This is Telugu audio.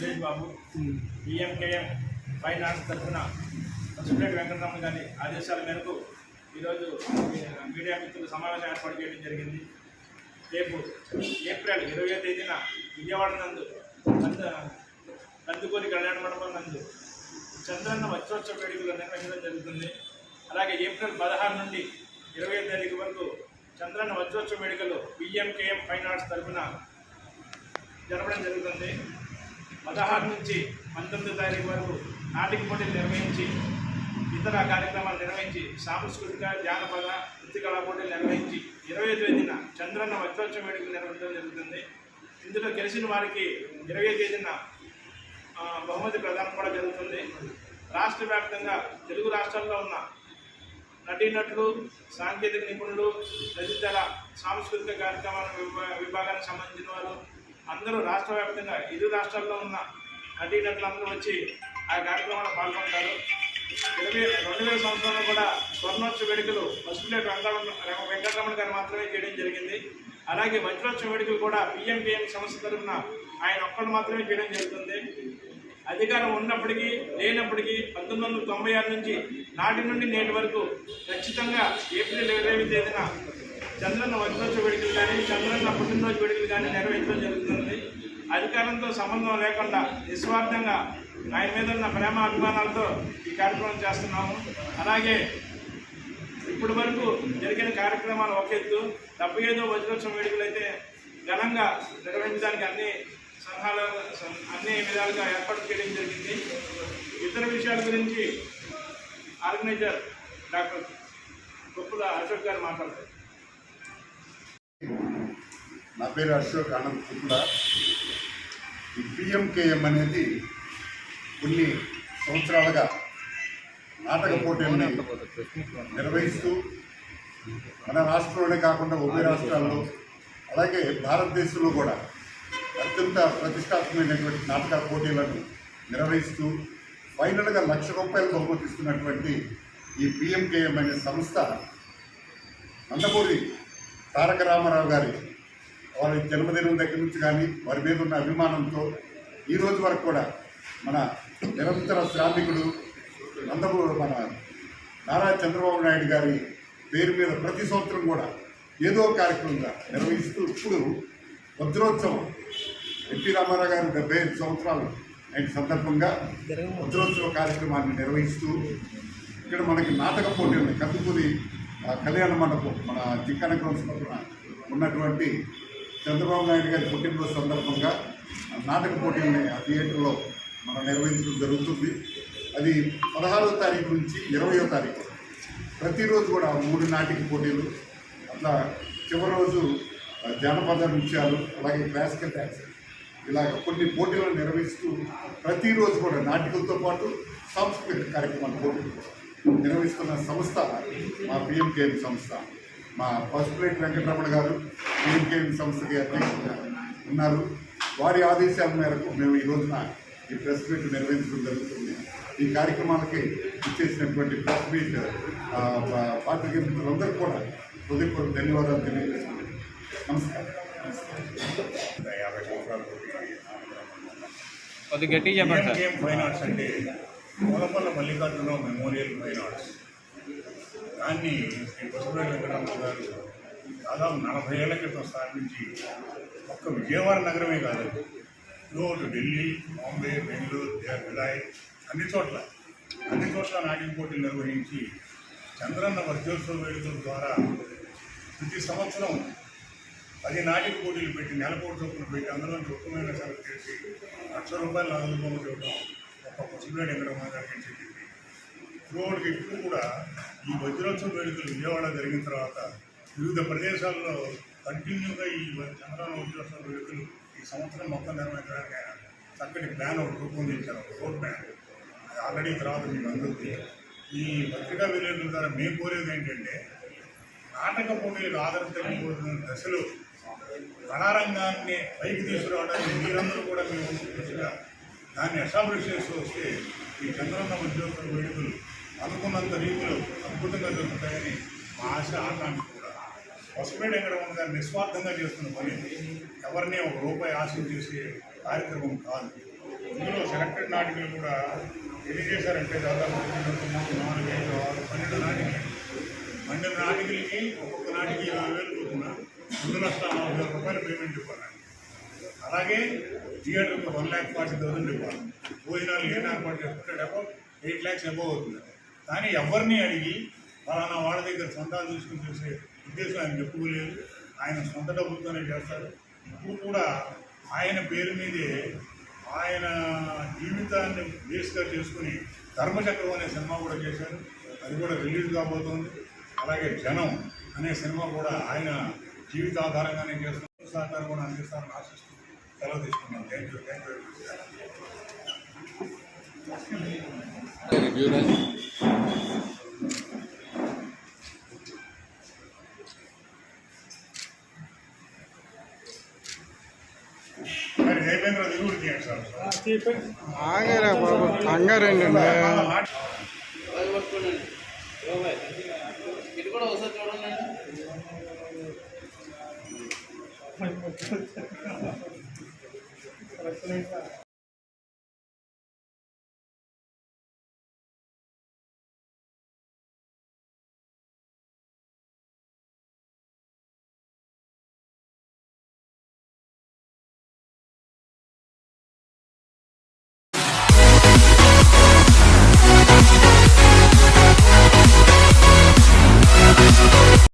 సురేష్ బాబు ఈఎంకేఎం ఫైనాన్స్ తరఫున సురేష్ వెంకటరమణ గారి ఆదేశాల మేరకు ఈరోజు మీడియా మిత్రులు సమావేశం ఏర్పాటు చేయడం జరిగింది. రేపు ఏప్రిల్ ఇరవై తేదీన విజయవాడ నందు కందుకూరి కళ్యాణ మండపం నందు చంద్రన్న వచ్చోత్సవ వేడుకలు నిర్వహించడం జరుగుతుంది. అలాగే ఏప్రిల్ పదహారు నుండి ఇరవై తేదీ వరకు చంద్రన్న వచ్చోత్సవ వేడుకలు పిఎంకేఎం ఫైన్ ఆర్ట్స్ తరఫున జరపడం జరుగుతుంది. పదహారు నుంచి పంతొమ్మిదో తారీఖు వరకు నాటిక పోటీలు నిర్వహించి ఇతర కార్యక్రమాలు నిర్వహించి సాంస్కృతిక జానపద నృత్య కళా పోటీలు నిర్వహించి ఇరవై తేదీన చంద్రన్న వజ్రోత్సవ వేడుకలు నిర్వహించడం జరుగుతుంది. ఇందులో గెలిచిన వారికి ఇరవై తేదీన బహుమతి ప్రదానం కూడా జరుగుతుంది. రాష్ట్ర వ్యాప్తంగా తెలుగు రాష్ట్రాల్లో ఉన్న నటీనటులు సాంకేతిక నిపుణులు తదితర సాంస్కృతిక కార్యక్రమాల విభాగానికి సంబంధించిన వారు అందరూ రాష్ట్ర వ్యాప్తంగా ఇరు రాష్ట్రాల్లో ఉన్న నటీనటులు అందరూ వచ్చి ఆ కార్యక్రమంలో పాల్గొంటారు. ఇరవై రెండు వేల సంవత్సరంలో కూడా స్వర్ణోత్సవ వేడుకలు పసుపులేటి వెంకటరమణ వెంకటరమణ గారు మాత్రమే చేయడం జరిగింది. అలాగే వజ్రోత్సవ వేడుకలు కూడా పిఎంపిఎం సంస్థ తరఫున ఆయన ఒక్కళ్ళు మాత్రమే చేయడం జరుగుతుంది. అధికారం ఉన్నప్పటికీ లేనప్పటికీ పంతొమ్మిది వందల తొంభై ఆరు నుంచి నాటి నుండి నేటి వరకు ఖచ్చితంగా ఏప్రిల్ ఇరవై తేదీన చంద్రన్న వజ్రోత్సవ వేడుకలు కానీ చంద్రన్న పుట్టినరోజు వేడుకలు కానీ నిర్వహించడం జరుగుతుంది. అధికారంతో సంబంధం లేకుండా నిస్వార్థంగా ఆయన మీద ఉన్న ప్రేమ అభిమానాలతో ఈ కార్యక్రమం చేస్తున్నాము. అలాగే ఇప్పటి వరకు జరిగిన కార్యక్రమాలు ఒక ఎత్తు. డెబ్బై ఐదో వజ్రోత్సవం వేడుకలు అయితే ఘనంగా నిర్వహించడానికి అన్ని సలహాలు అన్ని విధాలుగా ఏర్పాటు చేయడం జరిగింది. ఇతర విషయాల గురించి ఆర్గనైజర్ డాక్టర్ గొప్పల అశోక్ గారు మాట్లాడతారు. నా పేరు అశోక్ ఆనంద్ శుక్ల. ఈ పిఎంకేఎం అనేది కొన్ని సంవత్సరాలుగా నాటక పోటీలని నిర్వహిస్తూ మన రాష్ట్రంలోనే కాకుండా ఉభయ రాష్ట్రాల్లో అలాగే భారతదేశంలో కూడా అత్యంత ప్రతిష్టాత్మకమైనటువంటి నాటక పోటీలను నిర్వహిస్తూ ఫైనల్గా లక్ష రూపాయలు బహుమతిస్తున్నటువంటి ఈ పిఎంకేఎం అనే సంస్థ నందమూరి తారక రామారావు గారి వారి జన్మదినం దగ్గర నుంచి కానీ వారి మీద ఉన్న అభిమానంతో ఈ రోజు వరకు కూడా మన నిరంతర శ్రామికుడు నందమూరు మన నారా చంద్రబాబు నాయుడు గారి పేరు మీద ప్రతి సంవత్సరం కూడా ఏదో కార్యక్రమంగా నిర్వహిస్తూ ఇప్పుడు వజ్రోత్సవం ఎన్టీ రామారావు గారు డెబ్బై ఐదు సంవత్సరాలు అయిన సందర్భంగా వజ్రోత్సవ కార్యక్రమాన్ని నిర్వహిస్తూ ఇక్కడ మనకి నాటక పోటీ ఉంది. కందుకూరి ఆ, కళ్యాణ మండపం మన చిక్కన గ్రౌండ్స్ పక్కన ఉన్నటువంటి చంద్రబాబు నాయుడు గారి పుట్టినరోజు సందర్భంగా నాటక పోటీలని ఆ థియేటర్లో మనం నిర్వహించడం జరుగుతుంది. అది పదహారో తారీఖు నుంచి ఇరవయో తారీఖు. ప్రతిరోజు కూడా మూడు నాటిక పోటీలు అట్లా చివరి రోజు జానపద నృత్యాలు అలాగే క్లాసికల్ డ్యాన్స్ ఇలా కొన్ని పోటీలను నిర్వహిస్తూ ప్రతిరోజు కూడా నాటికలతో పాటు సాంస్కృతిక కార్యక్రమాలు పోటీలు నిర్వహిస్తున్న సంస్థ మా పిఎంకేఎం సంస్థ. మా పసుపులేటి వెంకటరమణ గారు పిఎంకేఎం సంస్థకి అధ్యక్షులుగా ఉన్నారు. వారి ఆదేశాల మేరకు మేము ఈ రోజున ఈ ప్రెస్ మీట్ నిర్వహించడం జరుగుతుంది. ఈ కార్యక్రమాలకి ఇచ్చేసినటువంటి ప్రెస్ మీట్ పాత్రికేయ మిత్రులందరికీ కూడా హృదయపూర్వక ధన్యవాదాలు తెలియజేస్తున్నాను నమస్కారం. యాభై సంవత్సరాలు కొద్ది గట్టిగా చెప్పండి ఫైన్ ఆర్ట్స్ అంటే Mulapalla Mallikarjunarao memorial fine arts. దాన్ని శ్రీ బసవరాజు వెంకటరమణ గారు దాదాపు నలభై ఏళ్ళ క్రితం స్థాపించి ఒక్క విజయవాడ నగరమే కాదు ఇటు ఢిల్లీ బాంబే బెంగళూరు భిలాయ్ అన్ని చోట్ల అన్ని చోట్ల నాట్యం పోటీలు నిర్వహించి చంద్రన్న వర్జోత్సవ వేడుకల ద్వారా ప్రతి సంవత్సరం పది నాటిక పోటీలు పెట్టి నెల కోటి చొప్పున పెట్టి అందులో ఉత్తమమైన సెలెక్ట్ చేసి లక్ష రూపాయలు నాలుగు బొమ్మ చూడడం ఒక పసుపులేడు ఎక్కడ గారికి చెప్పింది రోడ్కి ఇప్పుడు కూడా ఈ వజ్రోత్సవ వేడుకలు విజయవాడ జరిగిన తర్వాత వివిధ ప్రదేశాల్లో కంటిన్యూగా ఈ చంద్రబాబు వజ్రోత్సవ వేడుకలు ఈ సంవత్సరం మొత్తం నిర్వహించడానికి ఆయన చక్కటి ప్లాన్ ఒకటి రూపొందించారు రోడ్ ప్లాన్. ఆల్రెడీ తర్వాత మీకు అందుతుంది. ఈ పత్రికా విలేకరుల ద్వారా మేము కోరేది ఏంటంటే నాటక పోటీలకు ఆదరణ తెలియబోతున్న దశలో కళారంగాన్ని పైకి తీసుకురావడానికి మీరందరూ కూడా మేము దాన్ని ఎస్టాబ్లిష్ చేస్తూ వస్తే ఈ చంద్రన్న ఉద్యోగుల వేడుకలు అనుకున్నంత రీతిలో అద్భుతంగా జరుగుతాయని మా ఆశ ఆకాంక్ష కూడా. పసుపేట వెంకటరమణ గారు నిస్వార్థంగా చేస్తున్న పని ఎవరిని ఒక రూపాయి ఆశించేసే కార్యక్రమం కాదు. ఇందులో సెలెక్టెడ్ నాటికలు కూడా ఎన్ని చేశారంటే దాదాపు మూడు నాలుగు ఐదు ఆరు పన్నెండు నాటికలు. పన్నెండు నాటికలకి ఒక్కొక్క నాటికి ఇరవై వేలు చొప్పున రెండు లక్షల నలభై వేల రూపాయలు పేమెంట్ ఇవ్వాలి. అలాగే థియేటర్కి వన్ ల్యాక్ ఫార్టీ థౌసండ్ ఇవ్వాలి. భోజనాలు ఏం ఏర్పాటు చేసుకుంటే డబ్బు ఎయిట్ ల్యాక్స్ అబౌవ్ అవుతుంది. కానీ ఎవరిని అడిగి ఫలానా వాళ్ళ దగ్గర సొంతాలు తీసుకుని చేసే ఉద్దేశం ఆయన చెప్పుకోలేదు. ఆయన సొంత డబ్బులతోనే చేస్తారు. ఇప్పుడు కూడా ఆయన పేరు మీదే ఆయన జీవితాన్ని బేస్గా చేసుకుని ధర్మచక్రం అనే సినిమా కూడా చేశారు. అది కూడా రిలీజ్ కాబోతోంది. అలాగే జనం అనే సినిమా కూడా ఆయన జీవితాధారంగానే చేస్తున్నారు. సహకారం కూడా అందిస్తారని ఆశిస్తూ సెలవు తీసుకున్నాను thank you thank you review ఆగరా బాబు కంగారండి చూడండి